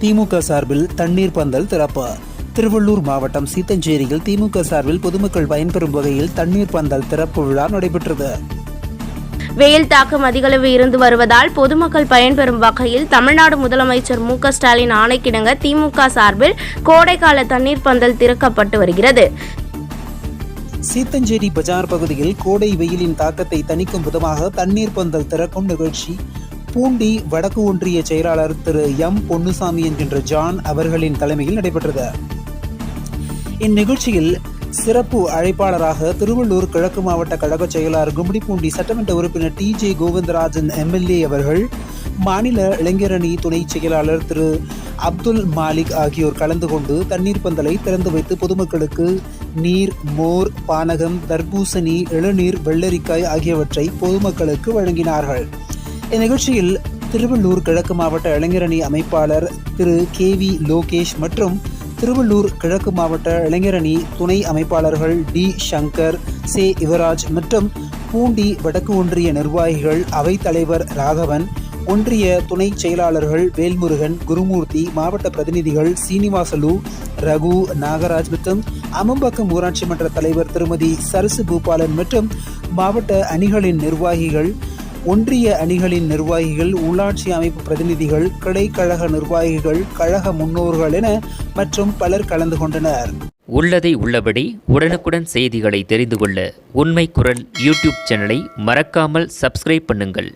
திமுக சார்பில் தண்ணீர் பந்தல் திறப்பு. திருவள்ளூர் மாவட்டம் சீத்தஞ்சேரியில் திமுக சார்பில் பொதுமக்கள் பயன்பெறும் வகையில் தண்ணீர் பந்தல் திறப்பு விழா நடைபெற்றது. வெயில் தாக்கம் அதிகளவு இருந்து வருவதால் பொதுமக்கள் பயன்பெறும் வகையில் தமிழ்நாடு முதலமைச்சர் மு ஸ்டாலின் ஆணைக்கிணங்க திமுக சார்பில் கோடைக்கால தண்ணீர் பந்தல் திறக்கப்பட்டு வருகிறது. சீத்தஞ்சேரி பஜார் பகுதியில் கோடை வெயிலின் தாக்கத்தை தணிக்கும் விதமாக தண்ணீர் பந்தல் திறக்கும் நிகழ்ச்சி பூண்டி வடக்கு ஒன்றிய செயலாளர் திரு எம் பொன்னுசாமி என்கின்ற ஜான் அவர்களின் தலைமையில் நடைபெற்றது. இந்நிகழ்ச்சியில் சிறப்பு அழைப்பாளராக திருவள்ளூர் கிழக்கு மாவட்ட கழக செயலாளர் கும்மிடிப்பூண்டி சட்டமன்ற உறுப்பினர் டி ஜே கோவிந்தராஜன் எம்எல்ஏ அவர்கள் மாநில இளைஞரணி துணை செயலாளர் திரு அப்துல் மாலிக் ஆகியோர் கலந்து கொண்டு தண்ணீர் பந்தலை திறந்து வைத்து பொதுமக்களுக்கு நீர் மோர் பானகம் தர்பூசணி இளநீர் வெள்ளரிக்காய் ஆகியவற்றை பொதுமக்களுக்கு வழங்கினார்கள். இந்நிகழ்ச்சியில் திருவள்ளூர் கிழக்கு மாவட்ட இளைஞரணி அமைப்பாளர் திரு கே வி லோகேஷ் மற்றும் திருவள்ளூர் கிழக்கு மாவட்ட இளைஞரணி துணை அமைப்பாளர்கள் டி சங்கர் சே யுவராஜ் மற்றும் பூண்டி வடக்கு ஒன்றிய நிர்வாகிகள் அவைத்தலைவர் ராகவன் ஒன்றிய துணை செயலாளர்கள் வேல்முருகன் குருமூர்த்தி மாவட்ட பிரதிநிதிகள் சீனிவாசலு ரகு நாகராஜ் மற்றும் அமம்பக்கம் ஊராட்சி மன்ற தலைவர் திருமதி சரசு பூபாலன் மற்றும் மாவட்ட அணிகளின் நிர்வாகிகள் ஒன்றிய அணிகளின் நிர்வாகிகள் உள்ளாட்சி அமைப்பு பிரதிநிதிகள் கிளைக்கழக நிர்வாகிகள் கழக முன்னோர்கள் என மற்றும் பலர் கலந்து கொண்டனர். உள்ளதை உள்ளபடி உடனுக்குடன் செய்திகளை தெரிந்து கொள்ள உண்மை குரல் யூடியூப் சேனலை மறக்காமல் சப்ஸ்கிரைப் பண்ணுங்கள்.